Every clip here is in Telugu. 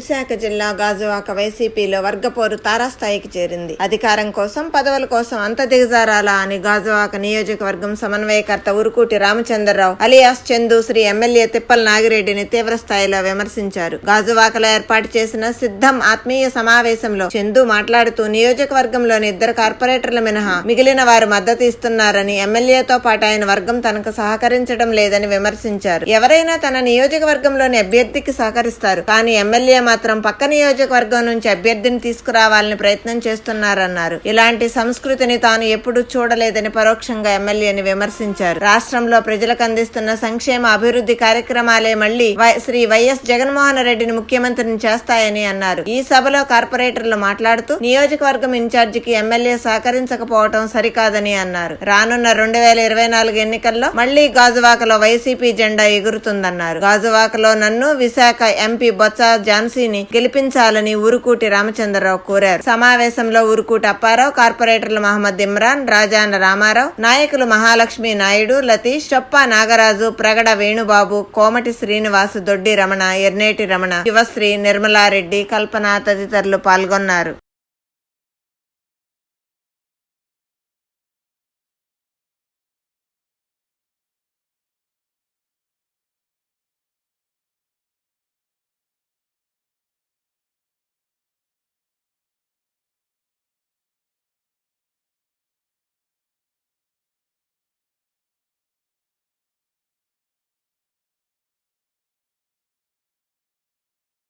విశాఖ జిల్లా గాజువాక వైసీపీలో వర్గపోరు తారాస్థాయికి చేరింది. అధికారం కోసం పదవుల కోసం అంత దిగజారాలా అని గాజువాక నియోజకవర్గం సమన్వయకర్త ఉరుకూటి రామచంద్రరావు అలియాస్ చందు శ్రీ ఎమ్మెల్యే తిప్పల నాగిరెడ్డిని తీవ్ర స్థాయిలో విమర్శించారు. గాజువాకలో ఏర్పాటు చేసిన సిద్ధం ఆత్మీయ సమావేశంలో చందు మాట్లాడుతూ నియోజకవర్గంలోని ఇద్దరు కార్పొరేటర్ల మినహా మిగిలిన వారు మద్దతు ఇస్తున్నారని ఎమ్మెల్యేతో పాటు ఆయన వర్గం తనకు సహకరించడం లేదని విమర్శించారు. ఎవరైనా తన నియోజకవర్గంలోని అభ్యర్థికి సహకరిస్తారు కానీ ఎమ్మెల్యే మాత్రం పక్క నియోజకవర్గం నుంచి అభ్యర్థిని తీసుకురావాలని ప్రయత్నం చేస్తున్నారన్నారు. ఇలాంటి సంస్కృతిని తాను ఎప్పుడూ చూడలేదని పరోక్షంగా ఎమ్మెల్యేని విమర్శించారు. రాష్ట్రంలో ప్రజలకు అందిస్తున్న సంక్షేమ అభివృద్ధి కార్యక్రమాలే మళ్ళీ శ్రీ వైఎస్ జగన్మోహన్ రెడ్డిని ముఖ్యమంత్రిని చేస్తాయని అన్నారు. ఈ సభలో కార్పొరేటర్లు మాట్లాడుతూ నియోజకవర్గం ఇన్ఛార్జికి ఎమ్మెల్యే సహకరించకపోవడం సరికాదని అన్నారు. రానున్న రెండు వేల ఇరవై నాలుగు ఎన్నికల్లో మళ్ళీ గాజువాకలో వైసీపీ జెండా ఎగురుతుందన్నారు. గాజువాకలో నన్ను విశాఖ ఎంపీ బొత్స ఝాన్సీని గెలిపించాలని ఉరుకూటి రామచంద్రరావు కోరారు. సమావేశంలో ఉరుకూటి అప్పారావు కార్పొరేటర్లు మహమ్మద్ ఇమ్రాన్ రాజాన రామారావు నాయకులు మహాలక్ష్మి నాయుడు లతీష్ చొప్పా నాగరాజు ప్రగడ వేణుబాబు కోమటి శ్రీనివాసు దొడ్డి రమణ ఎర్నేటి రమణ యువశ్రీ నిర్మలారెడ్డి కల్పన తదితరులు పాల్గొన్నారు.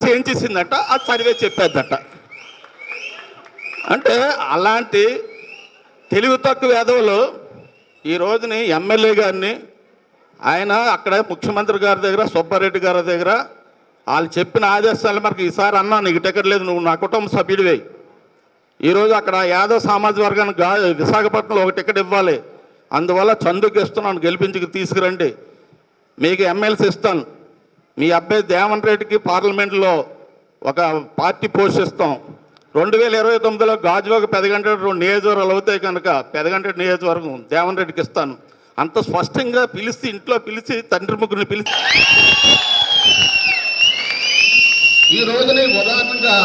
ఏం చేసిందట? అది సర్వే చెప్పేద్దట. అంటే అలాంటి తెలివి తక్కువ వేదవులు ఈ రోజుని ఎమ్మెల్యే గారిని ఆయన అక్కడ ముఖ్యమంత్రి గారి దగ్గర సుబ్బారెడ్డి గారి దగ్గర వాళ్ళు చెప్పిన ఆదేశాలు మనకి ఈసారి అన్నా నీకు టికెట్ లేదు నువ్వు నా కుటుంబ సభ్యుడివే. ఈరోజు అక్కడ యాదవ్ సామాజిక వర్గానికి గా విశాఖపట్నంలో ఒక టికెట్ ఇవ్వాలి. అందువల్ల చందుకు ఇస్తున్నాను గెలిపించి తీసుకురండి. మీకు ఎమ్మెల్సీ ఇస్తాను. మీ అబ్బాయి దేవన్ రెడ్డికి పార్లమెంట్లో ఒక పార్టీ పోషిస్తాం. రెండు వేల ఇరవై తొమ్మిదిలో గాజువాక పెదగంట రెండు నియోజకవర్గాలు అవుతాయి కనుక పెదగంట నియోజకవర్గం దేవన్ రెడ్డికి ఇస్తాను. అంత స్పష్టంగా పిలిచి ఇంట్లో పిలిచి తండ్రి ముగ్గురిని పిలిచి. ఈ రోజుని ఉదాహరణగా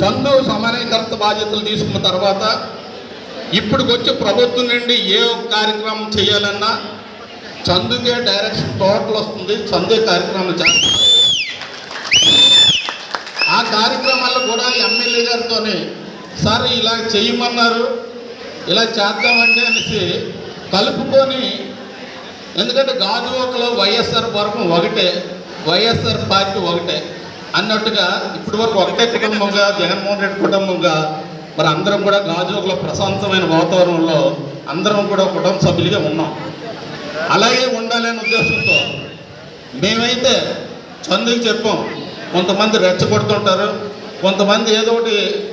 చందు సమన్వయకర్త బాధ్యతలు తీసుకున్న తర్వాత ఇప్పటికొచ్చి ప్రభుత్వం నుండి ఏ ఒక్క కార్యక్రమం చేయాలన్నా చందుకే డైరెక్షన్ టోటల్ వస్తుంది. చందు కార్యక్రమం చేస్తారు ఆ కార్యక్రమాల్లో కూడా ఎమ్మెల్యే గారితోనే సార్ ఇలా చేయమన్నారు ఇలా చేద్దామండి అనేసి కలుపుకొని ఎందుకంటే గాజువాకలో వైఎస్ఆర్ వర్గం ఒకటే వైఎస్ఆర్ పార్టీ ఒకటే అన్నట్టుగా ఇప్పటి వరకు ఒకటే కుటుంబంగా జగన్మోహన్ రెడ్డి కుటుంబంగా మరి అందరం కూడా గాజువాకలో ప్రశాంతమైన వాతావరణంలో అందరం కూడా కుటుంబ సభ్యులుగా ఉన్నాం. అలాగే ఉండాలనే ఉద్దేశంతో మేమైతే చందుకు చెప్పాం. కొంతమంది రెచ్చగొడుతుంటారు. కొంతమంది ఏదో ఒకటి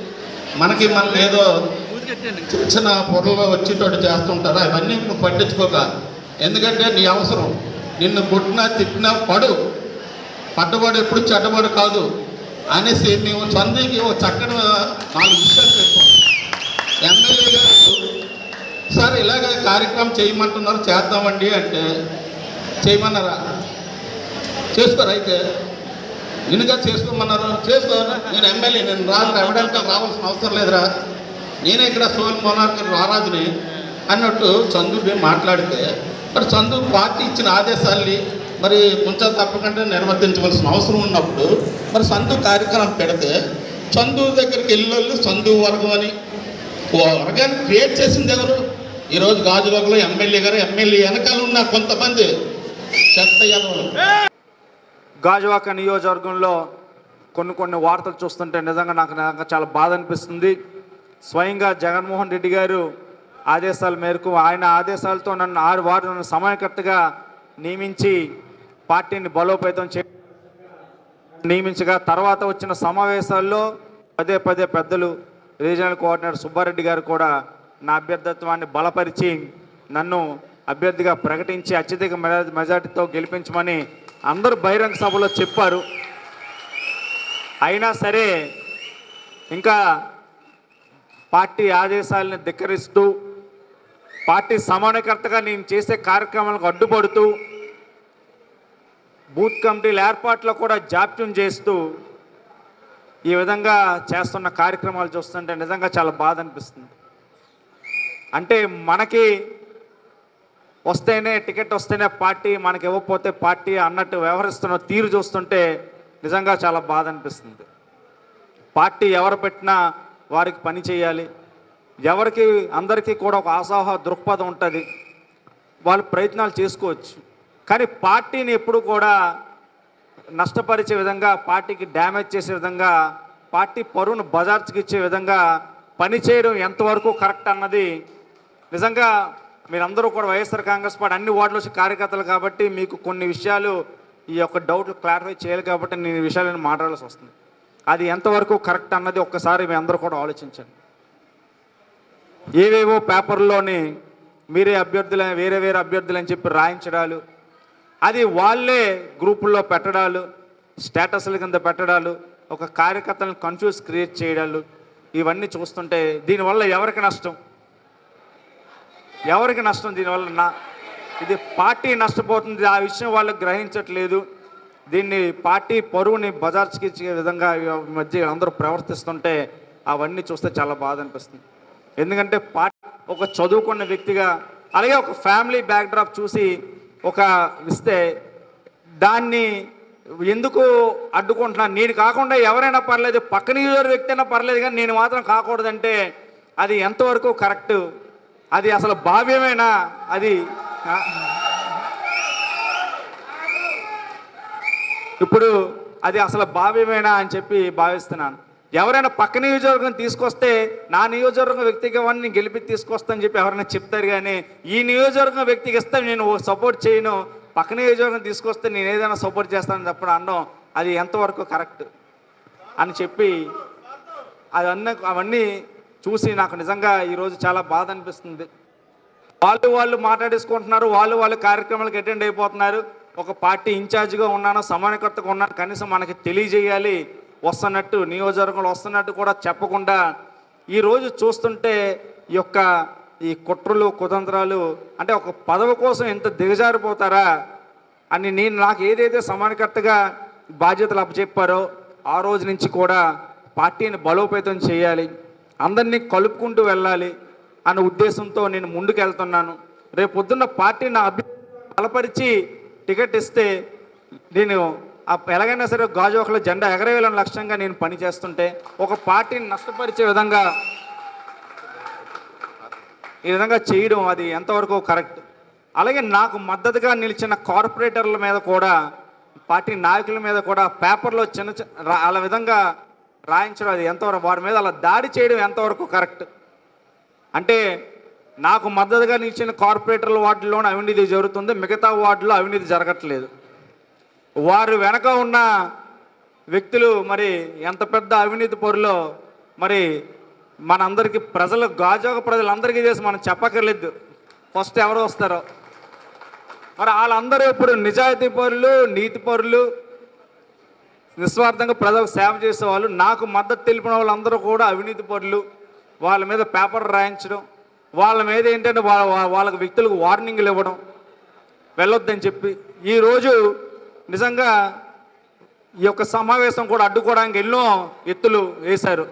మనకి మనకి ఏదో చిన్న చిన్న పొరలు వచ్చేటట్టు చేస్తుంటారు. అవన్నీ నువ్వు పట్టించుకోక. ఎందుకంటే నీ అవసరం. నిన్ను కొట్టినా తిట్టినా పడు. పడ్డవాడు ఎప్పుడు చెడ్డవాడు కాదు అనేసి మేము చందుకి ఓ చక్కని నాలుగు విషయాలు చెప్పాం. ఎమ్మెల్యే గారు సార్ ఇలాగ కార్యక్రమం చేయమంటున్నారు చేద్దామండి అంటే చేయమన్నారా? చేసుకోరు అయితే? నిన్నుగా చేసుకోమన్నారు. చేసుకో నేను ఎమ్మెల్యే నేను రాను ఎవడానికి రావాల్సిన అవసరం లేదురా. నేనే ఇక్కడ సోల్ మోనార్కి రారాజుని అన్నట్టు చందు మాట్లాడితే మరి చందు పార్టీ ఇచ్చిన ఆదేశాల్ని మరి కొంచెం తప్పకుండా నిర్వర్తించవలసిన అవసరం ఉన్నప్పుడు మరి సందు కార్యక్రమం పెడితే చందు దగ్గరికి వెళ్ళి చందు వర్గం అని వర్గాన్ని క్రియేట్ చేసింది ఎవరు? ఈరోజు గాజులోకలో ఎమ్మెల్యే గారు ఎమ్మెల్యే వెనకాల ఉన్న కొంతమంది చెత్త గాజువాక నియోజకవర్గంలో కొన్ని కొన్ని వార్తలు చూస్తుంటే నిజంగా నాకు నాకు చాలా బాధ అనిపిస్తుంది. స్వయంగా జగన్మోహన్ రెడ్డి గారు ఆదేశాల మేరకు ఆయన ఆదేశాలతో నన్ను ఆరు వారు నన్ను సమయకర్తగా నియమించి పార్టీని బలోపేతం చే నియమించగా తర్వాత వచ్చిన సమావేశాల్లో పదే పదే పెద్దలు రీజనల్ కోఆర్డినేటర్ సుబ్బారెడ్డి గారు కూడా నా అభ్యర్థిత్వాన్ని బలపరిచి నన్ను అభ్యర్థిగా ప్రకటించి అత్యధిక మెజార్టీతో గెలిపించమని అందరూ బహిరంగ సభలో చెప్పారు. అయినా సరే ఇంకా పార్టీ ఆదేశాలను ధిక్కరిస్తూ పార్టీ సమానకర్తగా నేను చేసే కార్యక్రమాలకు అడ్డుపడుతూ బూత్ కమిటీల ఏర్పాట్లో కూడా జాప్యం చేస్తూ ఈ విధంగా చేస్తున్న కార్యక్రమాలు చూస్తుంటే నిజంగా చాలా బాధ అనిపిస్తుంది. అంటే మనకి వస్తేనే టికెట్ వస్తేనే పార్టీ మనకి ఇవ్వకపోతే పార్టీ అన్నట్టు వ్యవహరిస్తున్న తీరు చూస్తుంటే నిజంగా చాలా బాధ అనిపిస్తుంది. పార్టీ ఎవరు పెట్టినా వారికి పని చేయాలి. ఎవరికి అందరికీ కూడా ఒక ఆశాహ దృక్పథం ఉంటుంది. వాళ్ళు ప్రయత్నాలు చేసుకోవచ్చు. కానీ పార్టీని ఎప్పుడు కూడా నష్టపరిచే విధంగా పార్టీకి డ్యామేజ్ చేసే విధంగా పార్టీ పరువును బజార్చ్కి ఇచ్చే విధంగా పని చేయడం ఎంతవరకు కరెక్ట్ అన్నది నిజంగా మీరందరూ కూడా వైఎస్ఆర్ కాంగ్రెస్ పార్టీ అన్ని వార్డులో వచ్చే కార్యకర్తలు కాబట్టి మీకు కొన్ని విషయాలు ఈ యొక్క డౌట్లు క్లారిఫై చేయాలి కాబట్టి నేను ఈ విషయాలను మాట్లాడాల్సి వస్తుంది. అది ఎంతవరకు కరెక్ట్ అన్నది ఒక్కసారి మీ అందరూ కూడా ఆలోచించండి. ఏవేవో పేపర్లోని మీరే అభ్యర్థులు వేరే వేరే అభ్యర్థులు అని చెప్పి రాయించడాలు అది వాళ్ళే గ్రూపుల్లో పెట్టడాలు స్టేటస్ల కింద పెట్టడాలు ఒక కార్యకర్తలను కన్ఫ్యూజ్ క్రియేట్ చేయడాలు ఇవన్నీ చూస్తుంటే దీనివల్ల ఎవరికి నష్టం? ఎవరికి నష్టం దీనివల్ల ఇది పార్టీ నష్టపోతుంది ఆ విషయం వాళ్ళు గ్రహించట్లేదు. దీన్ని పార్టీ పరువుని బజార్చికిచ్చే విధంగా మధ్య అందరూ ప్రవర్తిస్తుంటే అవన్నీ చూస్తే చాలా బాధ అనిపిస్తుంది. ఎందుకంటే పార్టీ ఒక చదువుకున్న వ్యక్తిగా అలాగే ఒక ఫ్యామిలీ బ్యాక్డ్రాప్ చూసి ఒక ఇస్తే దాన్ని ఎందుకు అడ్డుకుంటున్నాను నేను కాకుండా ఎవరైనా పర్లేదు పక్కన వ్యక్తి అయినా పర్లేదు కానీ నేను మాత్రం కాకూడదంటే అది ఎంతవరకు కరెక్ట్? అది అసలు భావ్యమేనా? అది ఇప్పుడు అది అసలు భావ్యమేనా అని చెప్పి భావిస్తున్నాను. ఎవరైనా పక్క నియోజకవర్గం తీసుకొస్తే నా నియోజకవర్గం వ్యక్తిగా వాడిని గెలిపి తీసుకొస్తానని చెప్పి ఎవరైనా చెప్తారు కానీ ఈ నియోజకవర్గం వ్యక్తికి ఇస్తే నేను సపోర్ట్ చేయను. పక్క నియోజకవర్గం తీసుకొస్తే నేను ఏదైనా సపోర్ట్ చేస్తానని చెప్పడం అనడం అది ఎంతవరకు కరెక్ట్ అని చెప్పి అవన్నీ అవన్నీ చూసి నాకు నిజంగా ఈరోజు చాలా బాధ అనిపిస్తుంది. వాళ్ళు వాళ్ళు మాట్లాడేసుకుంటున్నారు వాళ్ళు వాళ్ళు కార్యక్రమాలకు అటెండ్ అయిపోతున్నారు. ఒక పార్టీ ఇన్ఛార్జ్గా ఉన్నాను సమానకర్తగా ఉన్నాను కనీసం మనకి తెలియజేయాలి. వస్తున్నట్టు నియోజకవర్గంలో వస్తున్నట్టు కూడా చెప్పకుండా ఈరోజు చూస్తుంటే ఈ యొక్క ఈ కుట్రలు కుతంత్రాలు అంటే ఒక పదవి కోసం ఎంత దిగజారిపోతారా అని నేను నాకు ఏదైతే సమానకర్తగా బాధ్యతలు అప్పచెప్పారో ఆ రోజు నుంచి కూడా పార్టీని బలోపేతం చేయాలి. అందరినీ కలుపుకుంటూ వెళ్ళాలి అనే ఉద్దేశంతో నేను ముందుకెళ్తున్నాను. రేపు పొద్దున్న పార్టీ నా అభి బలపరిచి టికెట్ ఇస్తే నేను ఎలాగైనా సరే గాజువాకలో జెండా ఎగరవేయాలని లక్ష్యంగా నేను పనిచేస్తుంటే ఒక పార్టీని నష్టపరిచే విధంగా ఈ విధంగా చేయడం అది ఎంతవరకు కరెక్ట్? అలాగే నాకు మద్దతుగా నిలిచిన కార్పొరేటర్ల మీద కూడా పార్టీ నాయకుల మీద కూడా పేపర్లో చిన్న చిన్న అలా విధంగా రాయించడం అది ఎంతవరకు వారి మీద అలా దాడి చేయడం ఎంతవరకు కరెక్ట్? అంటే నాకు మద్దతుగా నిలిచిన కార్పొరేటర్ల వార్డులోనే అవినీతి జరుగుతుంది మిగతా వార్డులో అవినీతి జరగట్లేదు. వారు వెనక ఉన్న వ్యక్తులు మరి ఎంత పెద్ద అవినీతి పొరలో మరి మనందరికీ ప్రజలు గాజోగ ప్రజలందరికీ చేసి మనం చెప్పక్కర్లేదు. ఫస్ట్ ఎవరు వస్తారో. మరి వాళ్ళందరూ ఇప్పుడు నిజాయితీ పరులు నీతి పరులు నిస్వార్థంగా ప్రజలకు సేవ చేసేవాళ్ళు నాకు మద్దతు తెలిపిన వాళ్ళందరూ కూడా అవినీతి పరులు. వాళ్ళ మీద పేపర్ రాయించడం వాళ్ళ మీద ఏంటంటే వాళ్ళ వాళ్ళకి వ్యక్తులకు వార్నింగ్లు ఇవ్వడం వెళ్ళొద్దని చెప్పి. ఈరోజు నిజంగా ఈ యొక్క సమావేశం కూడా అడ్డుకోవడానికి ఎన్నో ఎత్తులు వేశారు.